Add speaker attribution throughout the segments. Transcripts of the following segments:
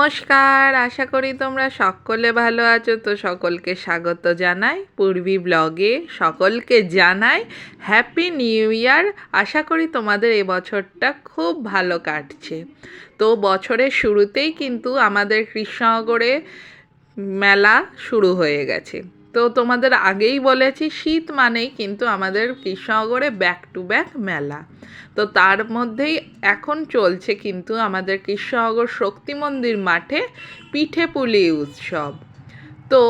Speaker 1: নমস্কার, আশা করি তোমরা সকলে ভালো আছো। তো সকলকে স্বাগত জানাই পূর্বী ব্লগে, সকলকে জানাই হ্যাপি নিউ ইয়ার আশা করি তোমাদের এবছরটা খুব ভালো কাটছে। তো বছরের শুরুতেই কিন্তু আমাদের কৃষ্ণনগরে মেলা শুরু হয়ে গেছে। তো তোমাদের আগেই বলেছি, শীত মানেই কিন্তু আমাদের কৃষ্ণনগরে ব্যাক টু ব্যাক মেলা। তো তার মধ্যেই এখন চলছে কিন্তু আমাদের কৃষ্ণনগর শক্তি মন্দির মাঠে পিঠে পুলি উৎসব। তো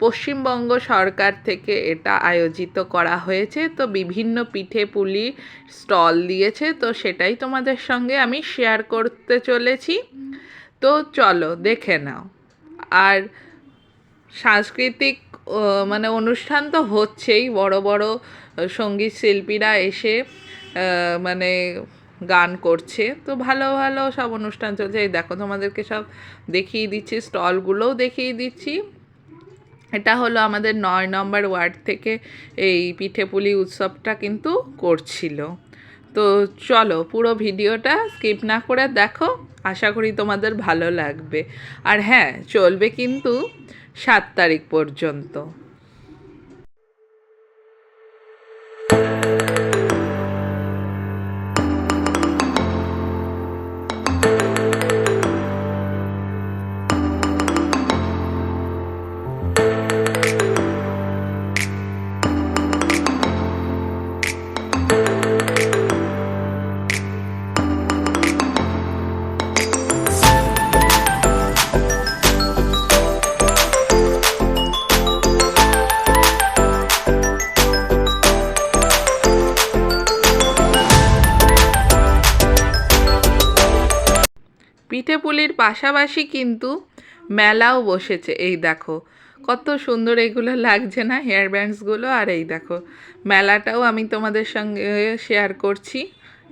Speaker 1: পশ্চিমবঙ্গ সরকার থেকে এটা আয়োজিত করা হয়েছে, তো বিভিন্ন পিঠে পুলি স্টল দিয়েছে, তো সেটাই তোমাদের সঙ্গে আমি শেয়ার করতে চলেছি। তো চলো দেখে নাও। আর সাংস্কৃতিক মানে অনুষ্ঠান তো হচ্ছেই। বড় বড় সংগীত শিল্পীরা এসে মানে গান করছে। তো ভালো ভালো সব অনুষ্ঠান চলছে। এই দেখো তোমাদেরকে সব দেখিয়ে দিচ্ছি, স্টলগুলোও দেখিয়ে দিচ্ছি। এটা হলো আমাদের নয় নম্বর ওয়ার্ড থেকে এই পিঠেপুলি উৎসবটা কিন্তু করছিল। তো চলো পুরো ভিডিওটা স্কিপ না করে দেখো। আশা করি তোমাদের ভালো লাগবে। আর হ্যাঁ চলবে কিন্তু সাত তারিখ পর্যন্ত। পিঠেপুলির পাশাপাশি কিন্তু মেলাও বসেছে। এই দেখো, কত সুন্দর এগুলো লাগছে না হেয়ার ব্যান্ডসগুলো আর এই দেখো, মেলাটাও আমি তোমাদের সঙ্গে শেয়ার করছি।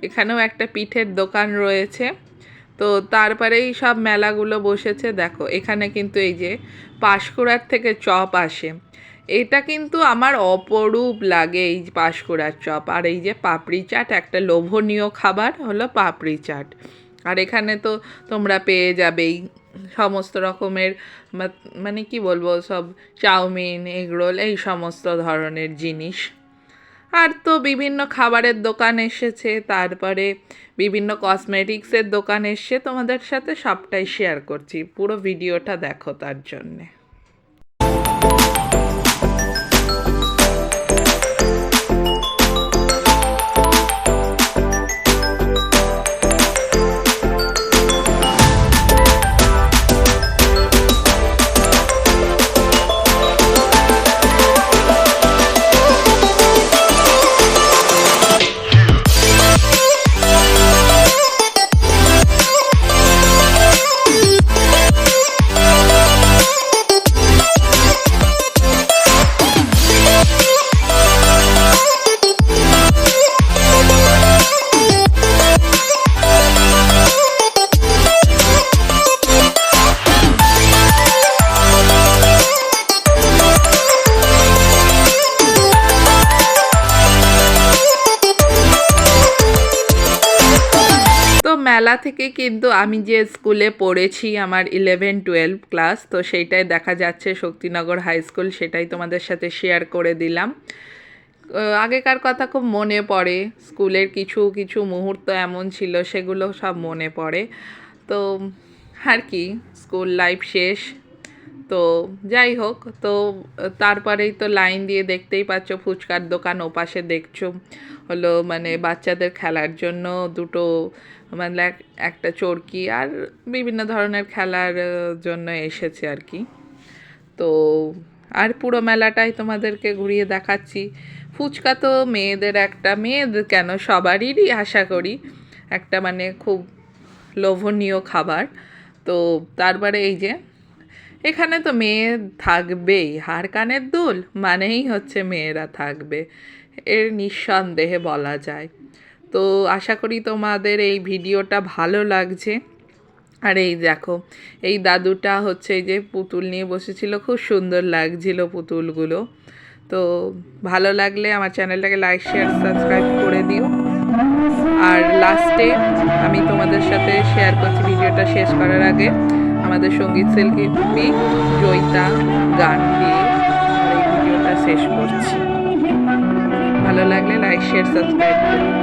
Speaker 1: এখানেও একটা পিঠের দোকান রয়েছে। তো তারপরেই সব মেলাগুলো বসেছে। দেখো, এখানে কিন্তু এই যে পাশকুড়ার থেকে চপ আসে। এটা কিন্তু আমার অপরূপ লাগে এই পাশকুড়ার চপ। আর এই যে পাপড়ি চাট, একটা লোভনীয় খাবার হলো পাপড়ি চাট। আর এখানে তো তোমরা পেয়ে যাবেই। সমস্ত রকমের মানে কি বলব, সব চাউমিন, এগরোল, এই সমস্ত ধরনের জিনিস। আর তো বিভিন্ন খাবারের দোকান এসেছে, তারপরে বিভিন্ন কসমেটিক্সের দোকান এসছে, তোমাদের সাথে সবটাই শেয়ার করছি। পুরো ভিডিওটা দেখো তার জন্যে। মেলা থেকে কিন্তু আমি যে স্কুলে পড়েছি আমার ইলেভেন টুয়েলভ ক্লাস তো সেইটাই দেখা যাচ্ছে শক্তিনগর হাই স্কুল সেটাই তোমাদের সাথে শেয়ার করে দিলাম। আগেকার কথা খুব মনে পড়ে, স্কুলের কিছু কিছু মুহূর্ত এমন ছিল, সেগুলো সব মনে পড়ে। তো আর কি, স্কুল লাইফ শেষ তো যাই হোক, তো তারপরেই তো লাইন দিয়ে দেখতেই পাচ্ছ ফুচকার দোকান ওপাশে দেখছ। হলো মানে বাচ্চাদের খেলার জন্য দুটো মানে একটা চরকি আর বিভিন্ন ধরনের খেলার জন্য এসেছে আর কি। তো আর পুরো মেলাটাই তোমাদেরকে ঘুরিয়ে দেখাচ্ছি। ফুচকা তো মেয়েদের একটা মেয়েদের কেন সবারই আশা করি একটা মানে খুব লোভনীয় খাবার। তো তারপরে এই যে এখানে তো মেয়ে থাকবেই, হার কানের দুল মানেই হচ্ছে মেয়েরা থাকবে, এর নিঃসন্দেহে বলা যায়। তো আশা করি তোমাদের এই ভিডিওটা ভালো লাগছে। আর এই দেখো, এই দাদুটা হচ্ছে এই যে পুতুল নিয়ে বসেছিল, খুব সুন্দর লাগছিল পুতুলগুলো। তো ভালো লাগলে আমার চ্যানেলটাকে লাইক, শেয়ার, সাবস্ক্রাইব করে দিও। আর লাস্টে আমি তোমাদের সাথে শেয়ার করছি, ভিডিওটা শেষ করার আগে। আমাদের সংগীত শিল্পী জয়িতা, গান দিয়ে এই ভিডিওটা শেষ করছি ভালো লাগলে লাইক শেয়ার সাবস্ক্রাইব করুন.